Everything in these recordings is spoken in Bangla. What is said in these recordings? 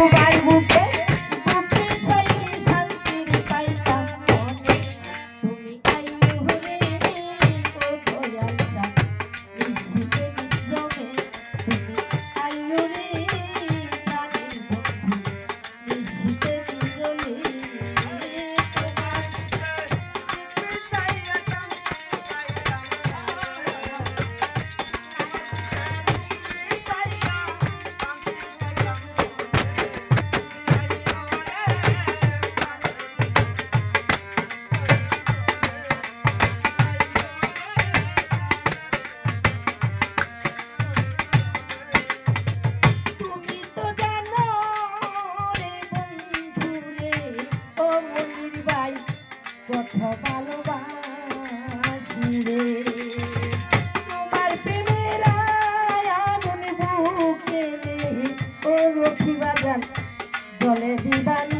pro bairro. কত ভালোবাসি রে। তোমার প্রেমের মন বুকে ও রক্ষী বাজান জলে দিবানি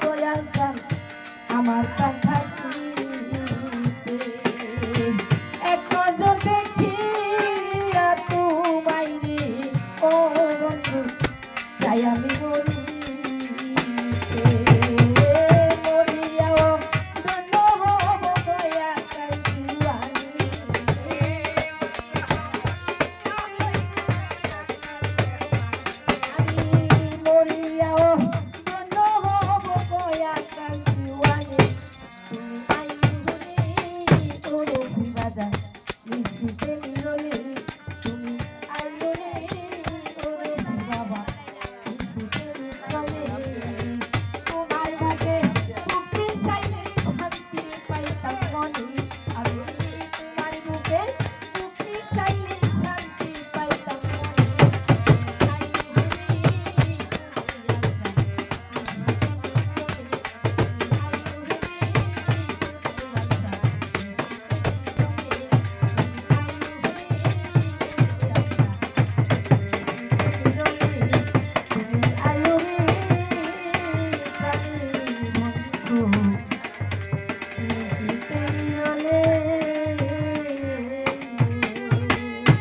দয়াল আমার কথা